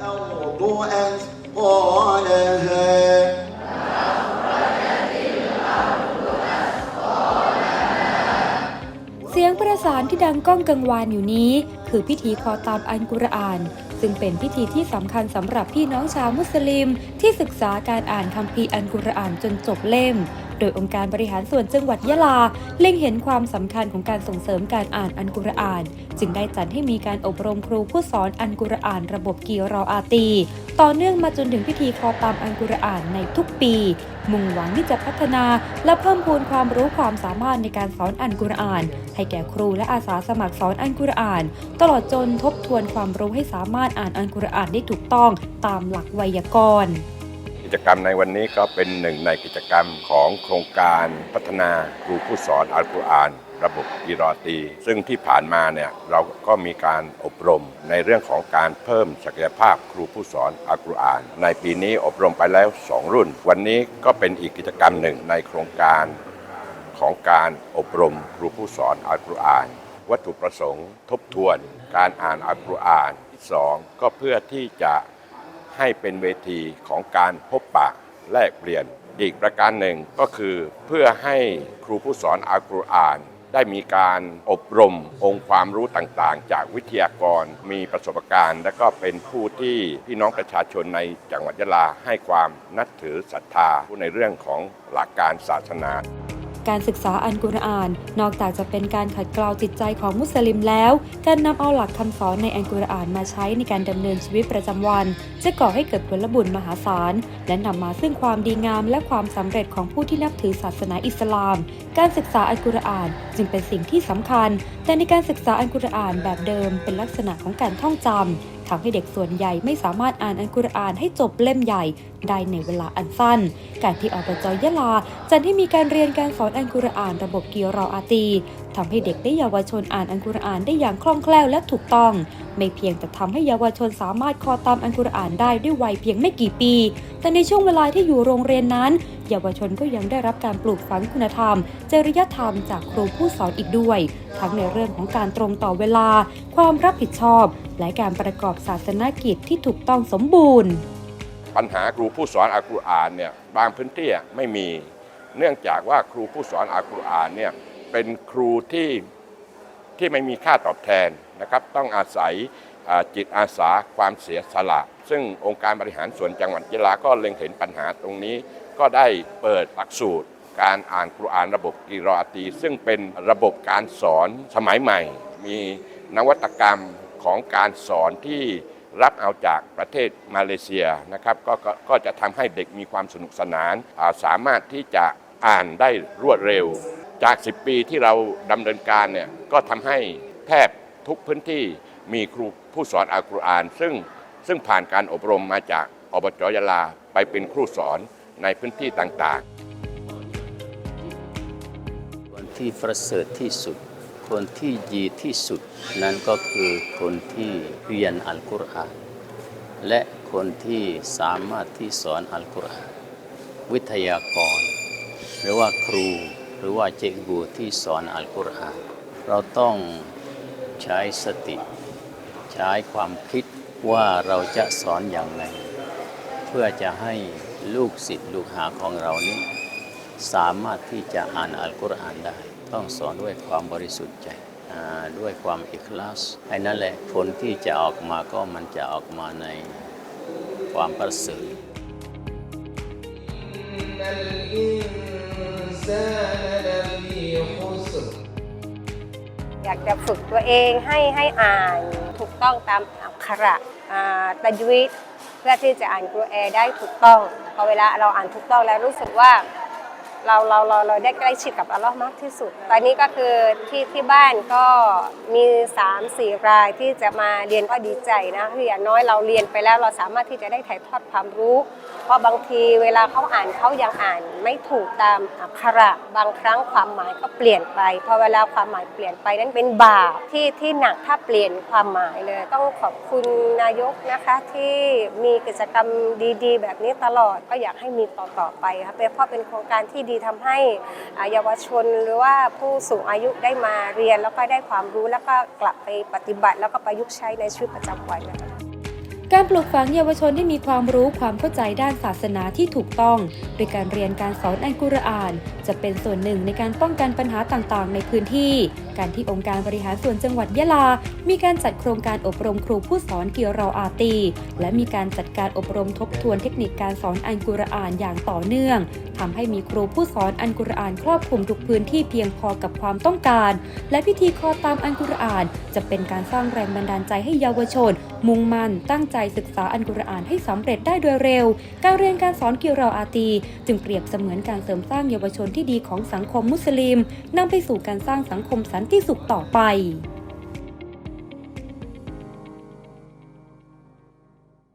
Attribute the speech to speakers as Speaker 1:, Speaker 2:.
Speaker 1: الأرض أثقالها
Speaker 2: เสียงประสานที่ดังก้องกังวานอยู่นี้ คือพิธีคอตามอันกุรอาน ซึ่งเป็นพิธีที่สำคัญสำหรับพี่น้องชาวมุสลิม ที่ศึกษาการอ่านคัมภีร์อันกุรอานจนจบเล่ม โดยองค์การบริหารส่วนจังหวัดยะลา เล็งเห็นความสำคัญของการส่งเสริมการอ่านอันกุรอาน จึงได้จัดให้มีการอบรมครูผู้สอนอันกุรอานระบบกีรออาตี ต่อเนื่องมาจนถึงพิธีคอตามอันกุรอานในทุกปี มุ่งหวังที่จะพัฒนาและเพิ่มพูนความรู้ความสามารถในการสอนอันกุรอาน ให้แก่ครูและอาสาสมัครสอนอันกุรอาน ตลอดจนทบทวนความรู้ให้สามารถอ่านอันกุรอานได้ถูกต้องตามหลักไวยากรณ์
Speaker 3: กิจกรรมในวันนี้ก็เป็นหนึ่งในกิจกรรมของโครงการพัฒนาครูผู้สอนอัลกุรอาน ระบบกีรอตี ซึ่งที่ผ่านมาเนี่ยเราก็มีการอบรมในเรื่องของการเพิ่มศักยภาพครูผู้สอนอัลกุรอาน ในปีนี้อบรมไปแล้ว 2 รุ่น วันนี้ก็เป็นอีกกิจกรรมหนึ่งในโครงการของการอบรมครูผู้สอนอัลกุรอาน วัตถุประสงค์ทบทวน การอ่านอัลกุรอานสองก็เพื่อที่จะให้เป็นเวทีของการพบปะแลกเปลี่ยนอีกประการหนึ่งก็คือเพื่อให้ครูผู้สอนอัลกุรอาน ได้มีการอบรมองค์ความรู้ต่างๆ จากวิทยากรมีประสบการณ์ และก็เป็นผู้ที่พี่น้องประชาชนในจังหวัดยะลาให้ความนับถือศรัทธาในเรื่องของหลักการศาสนา
Speaker 2: การศึกษาอันกุรอาน นอกจากจะเป็นการขัดเกลาจิตใจของมุสลิมแล้ว การนำเอาหลักคำสอนในอันกุรอานมาใช้ในการดำเนินชีวิตประจำวัน จะก่อให้เกิดผลบุญมหาศาล และนำมาซึ่งความดีงามและความสำเร็จของผู้ที่นับถือศาสนาอิสลาม การศึกษาอันกุรอานจึงเป็นสิ่งที่สำคัญ แต่ในการศึกษาอันกุรอานแบบเดิมเป็นลักษณะของการท่องจำทำให้เด็กส่วนใหญ่ไม่สามารถอ่านอันกุรอานให้จบเล่มใหญ่ได้ในเวลาอันสั้น การที่อบจยะลาจัดให้มีการเรียนการสอนอันกุรอานระบบกีรออาตีทำให้เด็กได้เยาวชนอ่านอันกุรอานได้อย่างคล่องแคล่วและถูกต้อง ไม่เพียงแต่ทำให้เยาวชนสามารถคอตามอันกุรอานได้ด้วยวัยเพียงไม่กี่ปี แต่ในช่วงเวลาที่อยู่โรงเรียนนั้น เยาวชนก็ยังได้รับการปลูกฝังคุณธรรม จริยธรรมจากครูผู้สอนอีกด้วย ทั้งในเรื่องของการตรงต่อเวลา ความรับผิดชอบ และการประกอบอบศาสนกิจที่ถูกต้องสมบูรณ์
Speaker 3: ปัญหาครูผู้สอนอัลกุรอานเนี่ยบางพื้นที่ไม่มี เนื่องจากว่าครูผู้สอนอัลกุรอานเนี่ยเป็นครูที่ที่ไม่มีค่าตอบแทนนะครับต้องอาศัยจิตอาสาความเสียสละ ซึ่งองค์การบริหารส่วนจังหวัดยะลาก็เล็งเห็นปัญหาตรงนี้ ก็ได้เปิดหลักสูตร การอ่านกุรอานระบบกีรอตี ซึ่งเป็นระบบการสอนสมัยใหม่ มีนวัตกรรม ของการสอนที่รับเอาจากประเทศมาเลเซียนะครับกก็ก็จะทำให้เด็กมีความสนุกสนานอ่าสามารถที่จะอ่านได้รวดเร็ว จาก 10 ปีที่เราดำเนินการเนี่ยก็ทำให้แทบทุกพื้นที่มีครูผู้สอนอัลกุรอาน ซึ่งซึ่งผ่านการอบรมมาจากอบจยะลาไปเป็นครูสอนในพื้นที่ต่างๆ
Speaker 4: คนที่ประเสริฐที่สุด คนที่ดีที่สุดนั้นก็คือคนที่เรียนอัลกุรอานและคนที่สามารถที่สอนอัลกุรอานวิทยากร หรือว่าครูหรือว่าเจกูที่สอนอัลกุรอานเราต้องใช้สติ ใช้ความคิดว่าเราจะสอนอย่างไร เพื่อจะให้ลูกศิษย์ลูกหาของเรานี้ สามารถที่จะอ่านอัลกุรอานได้ ต้องสอนด้วยความบริสุทธิ์ใจด้วยความอิคลาสไอ้นั่นแหละผลที่จะออกมาก็มันจะออกมาในความประเสริฐ
Speaker 5: อยากจะฝึกตัวเองให้ให้อ่านถูกต้องตามอักขระตะยวิเพื่อที่จะอ่านกุรอานได้ถูกต้องพอเวลาเราอ่านถูกต้องแล้วรู้สึกว่า เราเราเราเราได้ใกล้ชิดกับอัลลอฮ์มากที่สุด ตอนนี้ก็คือที่ที่บ้านก็มี3 4รายที่จะมาเรียนก็ดีใจนะคืออย่างน้อยเราเรียนไปแล้วเราสามารถที่จะได้ถ่ายทอดความรู้ เพราะบางทีเวลาเขาอ่านเขายังอ่านไม่ถูกตามอักขระบางครั้งความหมายก็เปลี่ยนไปพอเวลาความหมายเปลี่ยนไปนั้นเป็นบาปที่ที่หนักถ้าเปลี่ยนความหมายเลย ต้องขอบคุณนายกนะคะที่มีกิจกรรมดี ๆ แบบนี้ตลอดก็อยากให้มีต่อๆไปครับเพราะเป็นโครงการที่ดีทำให้เยาวชนหรือว่าผู้สูงอายุได้มาเรียนแล้วก็ได้ความรู้แล้วก็กลับไปปฏิบัติ แล้วก็ประยุกต์ใช้ในชีวิตประจำวันนะคะ
Speaker 2: การปลูกฝังเยาวชนให้มีความรู้ความเข้าใจด้านศาสนาที่ถูกต้อง โดยการเรียนการสอนอัลกุรอาน จะเป็นส่วนหนึ่งในการป้องกันปัญหาต่างๆ ในพื้นที่ การที่องค์การบริหารส่วนจังหวัดยะลา มีการจัดโครงการอบรมครูผู้สอนเกิรออาตี และมีการจัดการอบรมทบทวนเทคนิคการสอนอัลกุรอานอย่างต่อเนื่องทำให้มีครูผู้สอนอัลกุรอานครอบคลุมทุกพื้นที่เพียงพอกับความต้องการ และพิธีคอตามอัลกุรอาน จะเป็นการสร้างแรงบันดาลใจให้เยาวชน มุ่งมั่นตั้งใจศึกษาอันกุรอานให้สำเร็จได้โดยเร็ว การเรียนการสอนกิรออาตี จึงเปรียบเสมือนการเสริมสร้างเยาวชนที่ดีของสังคมมุสลิมนำไปสู่การสร้างสังคมสันติสุขต่อไป